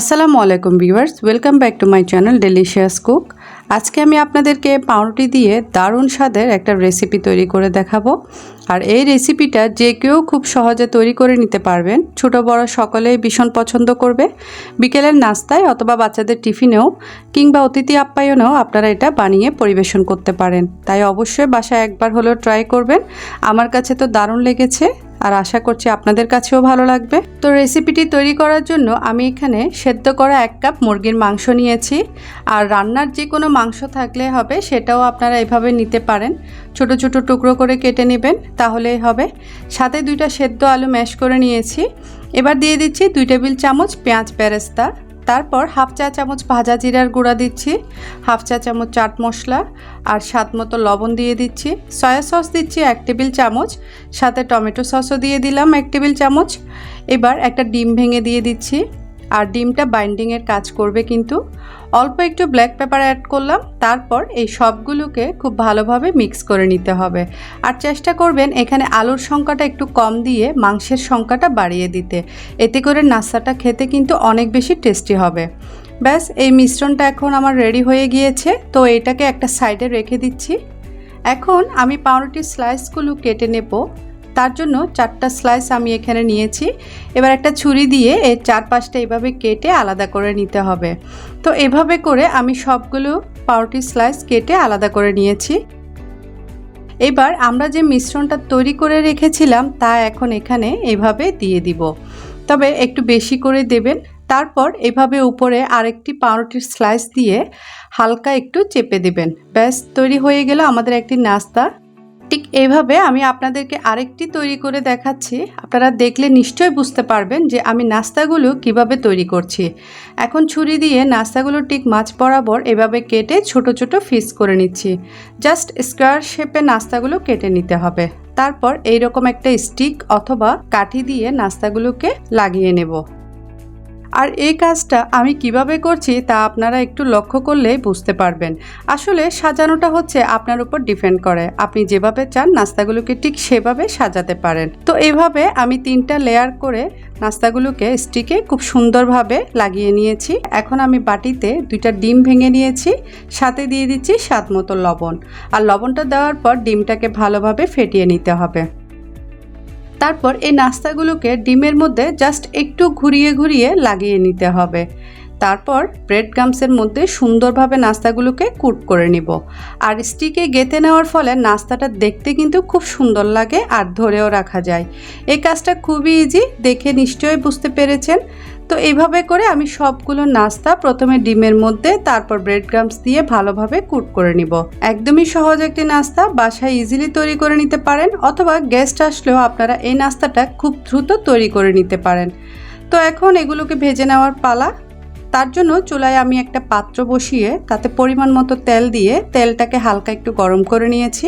আসসালামু আলাইকুম viewers, welcome back to my channel delicious cook আজকে আমি আপনাদেরকে পাউরুটি দিয়ে দারুণ স্বাদের একটা রেসিপি তৈরি করে দেখাবো। আর এই রেসিপিটা যে কেউ খুব সহজে তৈরি করে নিতে পারবেন। ছোট বড় সকলেই ভীষণ পছন্দ করবে। বিকেলের নাস্তায় অথবা বাচ্চাদের টিফিনেও কিংবা অতিথি আপ্যায়নেও আপনারা এটা বানিয়ে পরিবেশন করতে পারেন। তাই অবশ্যই বাসায় একবার হলেও ট্রাই করবেন। আমার কাছে তো দারুণ লেগেছে। আর আশা করছি আপনাদের কাছেও ভালো লাগবে। তো রেসিপিটি তৈরি করার জন্য আমি এখানে সেদ্ধ করা এক কাপ মুরগির মাংস নিয়েছি। আর রান্নার যে কোনো মাংস থাকলে হবে, সেটাও আপনারা এভাবে নিতে পারেন। ছোট ছোট টুকরো করে কেটে নেবেন, তাহলেই হবে। সাথে দুইটা সেদ্ধ আলু ম্যাশ করে নিয়েছি। এবার দিয়ে দিচ্ছি দুই টেবিল চামচ পেঁয়াজ বেরেস্তা। তারপর হাফ চা চামচ ভাজা জিরার গুঁড়া দিচ্ছি, হাফ চা চামচ চাট মশলা আর স্বাদ মতো লবণ দিয়ে দিচ্ছি। সয়া সস দিচ্ছি এক টেবিল চামচ, সাথে টমেটো সসও দিয়ে দিলাম এক টেবিল চামচ। এবার একটা ডিম ভেঙে দিয়ে দিচ্ছি। আর ডিমটা বাইন্ডিংয়ের কাজ করবে কিন্তু। অল্প একটু ব্ল্যাক পেপার অ্যাড করলাম, তারপর এই সবগুলোকে খুব ভালোভাবে মিক্স করে নিতে হবে। আর চেষ্টা করবেন এখানে আলুর সংখ্যাটা একটু কম দিয়ে মাংসের সংখ্যাটা বাড়িয়ে দিতে। এতে করে নাস্তাটা খেতে কিন্তু অনেক বেশি টেস্টি হবে। ব্যাস, এই মিশ্রণটা এখন আমার রেডি হয়ে গিয়েছে, তো এটাকে একটা সাইডে রেখে দিচ্ছি। এখন আমি পাউরুটির স্লাইসগুলো কেটে নেব। তার জন্য চারটা স্লাইস আমি এখানে নিয়েছি। এবার একটা ছুরি দিয়ে এর চারপাশটা এভাবে কেটে আলাদা করে নিতে হবে। তো এভাবে করে আমি সবগুলো পাউরুটি স্লাইস কেটে আলাদা করে নিয়েছি। এবার আমরা যে মিশ্রণটা তৈরি করে রেখেছিলাম তা এখন এখানে এভাবে দিয়ে দিব। তবে একটু বেশি করে দেবেন। তারপর এভাবে উপরে আরেকটি পাউরুটির স্লাইস দিয়ে হালকা একটু চেপে দেবেন। ব্যাস, তৈরি হয়ে গেল আমাদের একটি নাস্তা। ঠিক এইভাবে আমি আপনাদেরকে আরেকটি তৈরি করে দেখাচ্ছি। আপনারা দেখলে নিশ্চয়ই বুঝতে পারবেন যে আমি নাস্তাগুলো কীভাবে তৈরি করছি। এখন ছুরি দিয়ে নাস্তাগুলো ঠিক মাছ বরাবর এভাবে কেটে ছোট ছোট ফিস করে নিচ্ছি। জাস্ট স্কোয়ার শেপে নাস্তাগুলো কেটে নিতে হবে। তারপর এইরকম একটা স্টিক অথবা কাঠি দিয়ে নাস্তাগুলোকে লাগিয়ে নেব। আর এই কাজটা আমি কীভাবে করছি তা আপনারা একটু লক্ষ্য করলেই বুঝতে পারবেন। আসলে সাজানোটা হচ্ছে আপনার উপর ডিপেন্ড করে। আপনি যেভাবে চান নাস্তাগুলোকে ঠিক সেভাবে সাজাতে পারেন। তো এভাবে আমি তিনটা লেয়ার করে নাস্তাগুলোকে স্টিকে খুব সুন্দরভাবে লাগিয়ে নিয়েছি। এখন আমি বাটিতে দুইটা ডিম ভেঙে নিয়েছি, সাথে দিয়ে দিচ্ছি স্বাদ মতো লবণ। আর লবণটা দেওয়ার পর ডিমটাকে ভালোভাবে ফেটিয়ে নিতে হবে। তারপর এই নাস্তাগুলোকে ডিমের মধ্যে জাস্ট একটু ঘুরিয়ে ঘুরিয়ে লাগিয়ে নিতে হবে। তারপর ব্রেড গামসের মধ্যে সুন্দরভাবে নাস্তাগুলোকে কুট করে নিব। আর স্টিকে গেঁথে নেওয়ার ফলে নাস্তাটা দেখতে কিন্তু খুব সুন্দর লাগে আর ধরেও রাখা যায়। এই কাজটা খুবই ইজি দেখে নিশ্চয়ই বুঝতে পেরেছেন। তো এইভাবে করে আমি সবগুলো নাস্তা প্রথমে ডিমের মধ্যে, তারপর ব্রেড গ্রামস দিয়ে ভালোভাবে কুট করে নিব। একদমই সহজ একটি নাস্তা, বাসায় ইজিলি তৈরি করে নিতে পারেন, অথবা গেস্ট আসলেও আপনারা এই নাস্তাটা খুব দ্রুত তৈরি করে নিতে পারেন। তো এখন এগুলোকে ভেজে নেওয়ার পালা। তার জন্য চুলায় আমি একটা পাত্র বসিয়ে, তাতে পরিমাণ মতো তেল দিয়ে তেলটাকে হালকা একটু গরম করে নিয়েছি।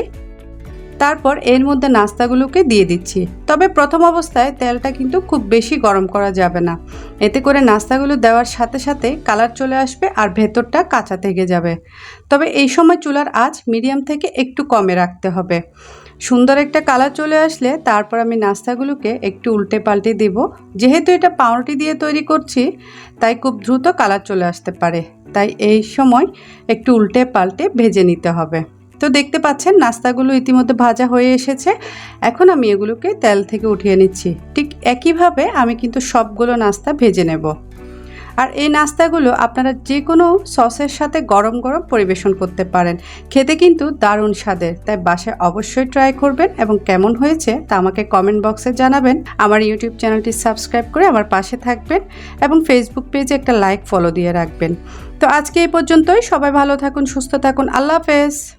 তারপর এর মধ্যে নাস্তাগুলোকে দিয়ে দিচ্ছি। তবে প্রথম অবস্থায় তেলটা কিন্তু খুব বেশি গরম করা যাবে না। এতে করে নাস্তাগুলো দেওয়ার সাথে সাথে কালার চলে আসবে আর ভেতরটা কাঁচা থেকে যাবে। তবে এই সময় চুলার আঁচ মিডিয়াম থেকে একটু কমে রাখতে হবে। সুন্দর একটা কালার চলে আসলে তারপর আমি নাস্তাগুলোকে একটু উল্টে পাল্টে দেব। যেহেতু এটা পাউরুটি দিয়ে তৈরি করছি, তাই খুব দ্রুত কালার চলে আসতে পারে। তাই এই সময় একটু উল্টে পাল্টে ভেজে নিতে হবে। তো দেখতে পাচ্ছেন, নাস্তাগুলো ইতিমধ্যে ভাজা হয়ে এসেছে। এখন আমি এগুলোকে তেল থেকে উঠিয়ে নিচ্ছি। ঠিক একইভাবে আমি কিন্তু সবগুলো নাস্তা ভেজে নেব। আর এই নাস্তাগুলো আপনারা যে কোনো সসের সাথে গরম গরম পরিবেশন করতে পারেন। খেতে কিন্তু দারুণ স্বাদের। তাই বাসায় অবশ্যই ট্রাই করবেন এবং কেমন হয়েছে তা আমাকে কমেন্ট বক্সে জানাবেন। আমার ইউটিউব চ্যানেলটি সাবস্ক্রাইব করে আমার পাশে থাকবেন এবং ফেসবুক পেজে একটা লাইক ফলো দিয়ে রাখবেন। তো আজকে এই পর্যন্তই। সবাই ভালো থাকুন, সুস্থ থাকুন। আল্লাহ হাফেজ।